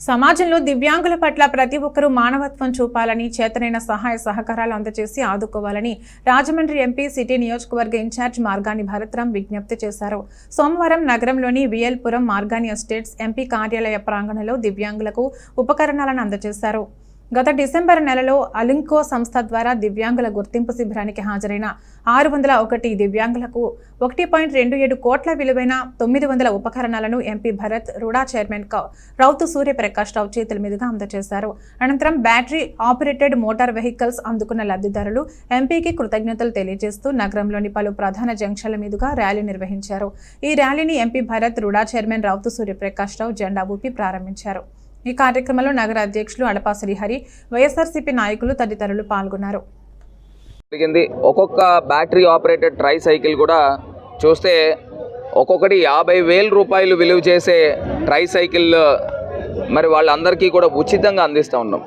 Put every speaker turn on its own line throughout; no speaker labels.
సమాజంలో దివ్యాంగుల పట్ల ప్రతి ఒక్కరూ మానవత్వం చూపాలని చేతనైన సహాయ సహకారాలు అందజేసి ఆదుకోవాలని రాజమండ్రి ఎంపీ సిటీ నియోజకవర్గ ఇన్ఛార్జ్ మార్గాని భరత్రాం విజ్ఞప్తి చేశారు. సోమవారం నగరంలోని వియల్పురం మార్గాని ఎస్టేట్స్ ఎంపీ కార్యాలయ ప్రాంగణంలో దివ్యాంగులకు ఉపకరణాలను అందజేశారు. గత డిసెంబర్ నెలలో అలింకో సంస్థ ద్వారా దివ్యాంగుల గుర్తింపు శిబిరానికి హాజరైన ఆరు వందల ఒకటి దివ్యాంగులకు ఒకటి పాయింట్ రెండు ఏడు కోట్ల విలువైన తొమ్మిది వందల ఉపకరణాలను MP Bharat RUDA chairman Rautu Suryaprakash Rao చేతుల మీదుగా అందజేశారు. అనంతరం బ్యాటరీ ఆపరేటెడ్ మోటార్ వెహికల్స్ అందుకున్న లబ్ధిదారులు ఎంపీకి కృతజ్ఞతలు తెలియజేస్తూ నగరంలోని పలు ప్రధాన జంక్షన్ల మీదుగా ర్యాలీ నిర్వహించారు. ఈ ర్యాలీని MP Bharat RUDA chairman Rautu Suryaprakash Rao జెండా ఊపి ప్రారంభించారు. ఈ కార్యక్రమంలో నగర అధ్యక్షులు అడపా శ్రీహరి వైఎస్ఆర్సీపీ నాయకులు తదితరులు పాల్గొన్నారు.
జరిగింది. ఒక్కొక్క బ్యాటరీ ఆపరేటెడ్ ట్రై సైకిల్ కూడా చూస్తే ఒక్కొక్కటి యాభై వేల రూపాయలు విలువ చేసే ట్రై సైకిల్ మరి వాళ్ళందరికీ కూడా ఉచితంగా అందిస్తూ ఉన్నాం.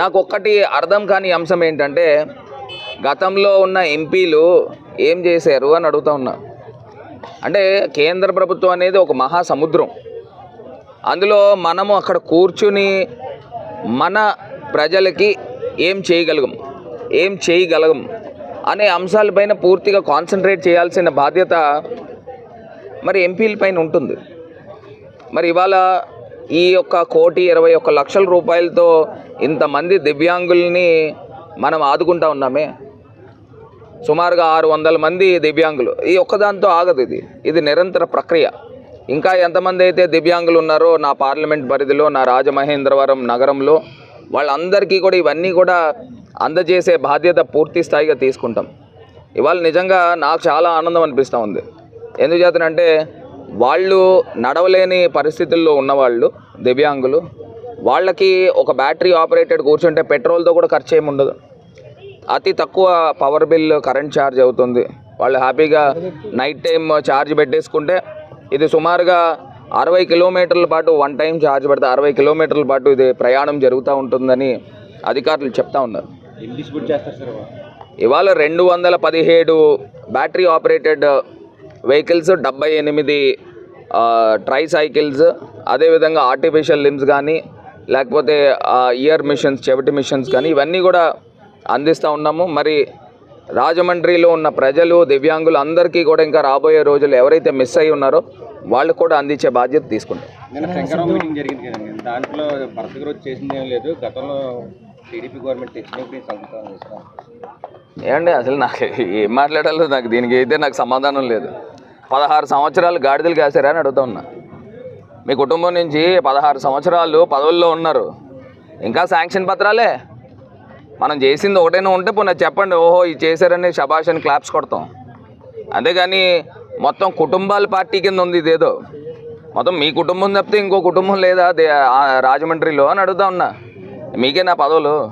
నాకు ఒక్కటి అర్థం కాని అంశం ఏంటంటే గతంలో ఉన్న ఎంపీలు ఏం చేశారు అని అడుగుతా ఉన్నా. అంటే కేంద్ర ప్రభుత్వం అనేది ఒక మహాసముద్రం. అందులో మనము అక్కడ కూర్చుని మన ప్రజలకి ఏం చేయగలగం? ఏం చేయగలగం? అనే అంశాలపైన పూర్తిగా కాన్సన్ట్రేట్ చేయాల్సిన బాధ్యత మరి ఎంపీల పైన ఉంటుంది. మరి ఇవాళ ఈ యొక్క కోటి ఇరవై ఒక్క లక్షల రూపాయలతో ఇంతమంది దివ్యాంగుల్ని మనం ఆదుకుంటా ఉన్నామే. సుమారుగా ఆరు వందల మంది దివ్యాంగులు. ఈ ఒక్కదాంతో ఆగదు ఇది. ఇది నిరంతర ప్రక్రియ. ఇంకా ఎంతమంది అయితే దివ్యాంగులు ఉన్నారో నా పార్లమెంట్ పరిధిలో నా రాజమహేంద్రవరం నగరంలో వాళ్ళందరికీ కూడా ఇవన్నీ కూడా అందజేసే బాధ్యత పూర్తి స్థాయిగా తీసుకుంటాం. ఇవాళ నిజంగా నాకు చాలా ఆనందం అనిపిస్తూ ఉంది. ఎందుకు చేతనంటే వాళ్ళు నడవలేని పరిస్థితుల్లో ఉన్నవాళ్ళు దివ్యాంగులు వాళ్ళకి ఒక బ్యాటరీ ఆపరేటెడ్ కూర్చుంటే పెట్రోల్తో కూడా ఖర్చు ఏముండదు ఉండదు అతి తక్కువ పవర్ బిల్ కరెంట్ ఛార్జ్ అవుతుంది. వాళ్ళు హ్యాపీగా నైట్ టైం ఛార్జ్ పెట్టేసుకుంటే ఇది సుమారుగా అరవై కిలోమీటర్ల పాటు వన్ టైం ఛార్జ్ పెడితే అరవై కిలోమీటర్ల పాటు ఇది ప్రయాణం జరుగుతూ ఉంటుందని అధికారులు చెప్తా ఉన్నారు. ఇవాళ? రెండు వందల పదిహేడు బ్యాటరీ ఆపరేటెడ్ వెహికల్స్ డెబ్బై ఎనిమిది ట్రై సైకిల్స్ అదేవిధంగా ఆర్టిఫిషియల్ లిమ్స్ కానీ లేకపోతే ఇయర్ మిషన్స్ చెవిటి మిషన్స్ కానీ ఇవన్నీ కూడా అందిస్తూ ఉన్నాము. మరి రాజమండ్రిలో ఉన్న ప్రజలు దివ్యాంగులు అందరికీ కూడా ఇంకా రాబోయే రోజులు ఎవరైతే మిస్ అయి ఉన్నారో వాళ్ళకు కూడా అందించే బాధ్యత తీసుకుంటాం
దాంట్లో భరత్ చేసింది ఏం లేదు. గతంలో టీడీపీ గవర్నమెంట్
ఏమండి అసలు నాకు ఏం మాట్లాడాలో నాకు దీనికి అయితే నాకు సమాధానం లేదు. పదహారు సంవత్సరాలు గాడిదలు కాసారా అని అడుగుతా ఉన్నా. మీ కుటుంబం నుంచి పదహారు సంవత్సరాలు పదవుల్లో ఉన్నారు. ఇంకా శాంక్షన్ పత్రాలే? మనం చేసింది ఒకటైనా ఉంటే పోనీ చెప్పండి. ఓహో ఇది చేశారని శబాష్ అని క్లాప్స్ కొడతాం. అంతేగాని మొత్తం కుటుంబాల పార్టీ కింద ఉంది ఇదేదో. మొత్తం మీ కుటుంబం తప్పితే ఇంకో కుటుంబం లేదా? ఆ రాజమండ్రిలో అని అడుగుతా ఉన్నా. మీకే నా పదవులు.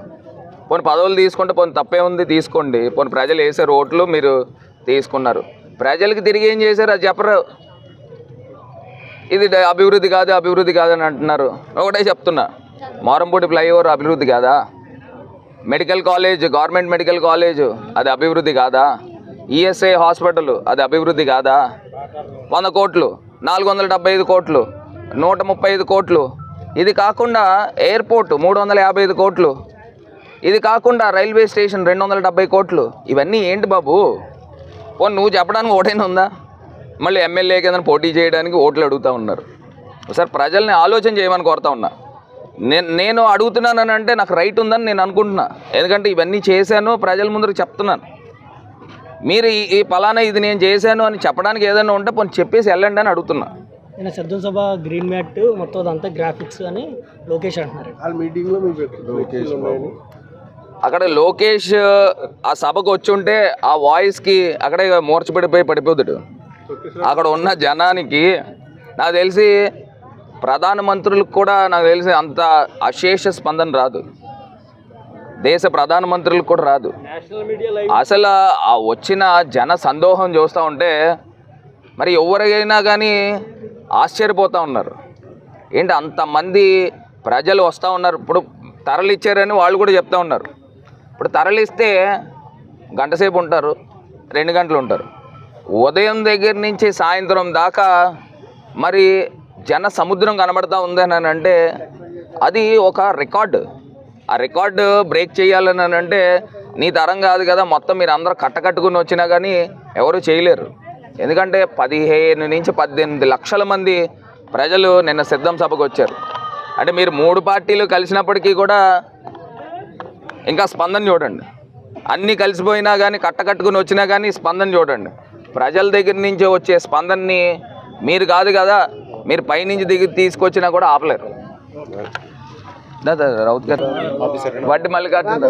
పోనీ పదవులు తీసుకుంటే పోనీ తప్పే ఉంది తీసుకోండి. పోనీ ప్రజలు వేసారు ఓట్లు మీరు తీసుకున్నారు. ప్రజలకి తిరిగి ఏం చేశారు? అది చెప్పరు. ఇది అభివృద్ధి కాదు అభివృద్ధి కాదని అంటున్నారు. ఒకటే చెప్తున్నా. మారంపూడి ఫ్లైఓవర్ అభివృద్ధి కాదా? Medical college government medical college అది అభివృద్ధి కాదా? ఈఎస్ఐ హాస్పిటల్ అది అభివృద్ధి కాదా? వంద కోట్లు నాలుగు వందల డెబ్బై ఐదు కోట్లు నూట ముప్పై ఐదు కోట్లు. ఇది కాకుండా ఎయిర్పోర్ట్ మూడు వందల యాభై ఐదు కోట్లు. ఇది కాకుండా రైల్వే స్టేషన్ రెండు వందల డెబ్బై కోట్లు. ఇవన్నీ ఏంటి బాబు? పోనీ నువ్వు చెప్పడానికి ఓటైనా ఉందా? మళ్ళీ ఎమ్మెల్యే కింద పోటీ చేయడానికి ఓట్లు అడుగుతూ ఉన్నారు. ఒకసారి ప్రజల్ని ఆలోచన చేయమని కోరుతా ఉన్నా. నేను నేను అడుగుతున్నానని అంటే నాకు రైట్ ఉందని నేను అనుకుంటున్నా. ఎందుకంటే ఇవన్నీ చేశాను ప్రజల ముందుకు చెప్తున్నాను. మీరు ఈ ఈ పలానా ఇది నేను చేశాను అని చెప్పడానికి ఏదైనా ఉంటే పోనీ చెప్పేసి వెళ్ళండి అని అడుగుతున్నా.
నేను సిద్ధం సభ గ్రీన్ మ్యాట్ మొత్తం అదంతా గ్రాఫిక్స్ అని లోకేష్ అంటున్నారు.
వాళ్ళ మీటింగ్లో మీకు
అక్కడ లోకేష్ ఆ సభకు వచ్చి ఉంటే ఆ వాయిస్కి అక్కడే మూర్చబడిపోయి పడిపోతాడు. అక్కడ ఉన్న జనానికి నాకు తెలిసి ప్రధానమంత్రులకు కూడా నాకు తెలిసి అంత అశేష స్పందన రాదు. దేశ ప్రధానమంత్రులకు కూడా రాదు. అసలు ఆ వచ్చిన జన సందోహం చూస్తూ ఉంటే మరి ఎవరైనా కానీ ఆశ్చర్యపోతూ ఉన్నారు. ఏంటి అంతమంది ప్రజలు వస్తూ ఉన్నారు. ఇప్పుడు తరలిచ్చారని వాళ్ళు కూడా చెప్తా ఉన్నారు. ఇప్పుడు తరలిస్తే గంట సేపు ఉంటారు రెండు గంటలు ఉంటారు. ఉదయం దగ్గర నుంచి సాయంత్రం దాకా మరి జన సముద్రం కనబడతా ఉందని అంటే అది ఒక రికార్డు. ఆ రికార్డు బ్రేక్ చేయాలని అంటే నీ తరం కాదు కదా మొత్తం మీరు అందరూ కట్టకట్టుకుని వచ్చినా కానీ ఎవరు చేయలేరు. ఎందుకంటే పదిహేను నుంచి పద్దెనిమిది లక్షల మంది ప్రజలు నిన్న సిద్ధం సభకు వచ్చారు. అంటే మీరు మూడు పార్టీలు కలిసినప్పటికీ కూడా ఇంకా స్పందన చూడండి. అన్నీ కలిసిపోయినా కానీ కట్టకట్టుకుని వచ్చినా కానీ స్పందన చూడండి. ప్రజల దగ్గర నుంచి వచ్చే స్పందనని మీరు కాదు కదా మీరు పైనుంచి దిగి తీసుకొచ్చినా కూడా ఆపలేరు. రౌత్ గారు. వడ్డీ మల్లికార్జున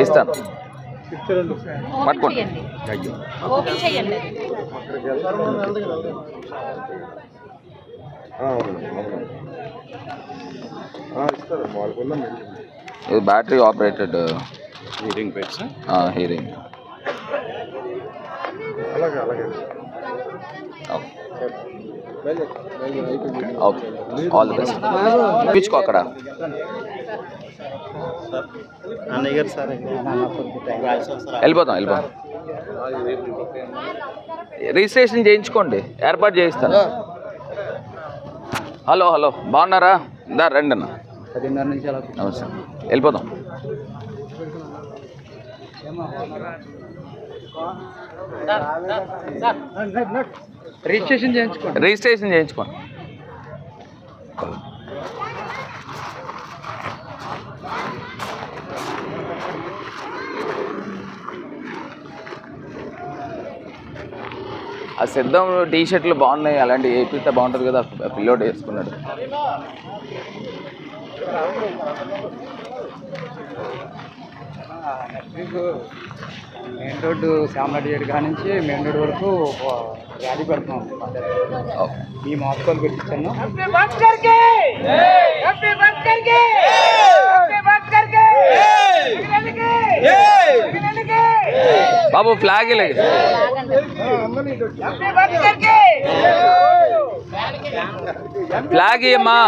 ఇస్తాను. పట్టుకోండి. ఇది బ్యాటరీ ఆపరేటెడ్.
Hearing
hearing.
అలాగే అలాగే.
ఓకే ఆల్ ది బెస్ట్ పిచ్చుకో అక్కడ.
సార్
వెళ్ళిపోతాం వెళ్ళిపోతాం. రిజిస్ట్రేషన్ చేయించుకోండి. ఏర్పాటు చేయిస్తాను. Hello hello. బాగున్నారా? దా రండి అన్న.
పదిన్నర నుంచి
నమస్తే వెళ్ళిపోతాం
రిజిస్ట్రేషన్ చేయించుకోండి.
రిజిస్ట్రేషన్ చేయించుకోండి. ఆ సిద్ధం టీ షర్ట్లు బాగున్నాయి అలాంటి వేపిస్తే బాగుంటుంది కదా పిల్లోడు వేసుకున్నాడు.
మెయిన్ రోడ్డు శామరెడ్డి గేట్ కాడ నుంచి మెయిన్ రోడ్ వరకు ర్యాలీ పెడుతున్నాం.
ఓకే
ఈ మోసుకోలు పెట్టించాను
బాబు ఫ్లాగ్ ఇలాగే. ఫ్లాగ్ ఇయ్యమ్మా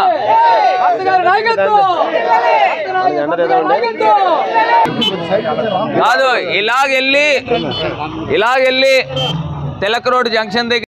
కాదు ఇలాగెళ్ళి ఇలాగెళ్ళి తిలక్ రోడ్ జంక్షన్ దగ్గర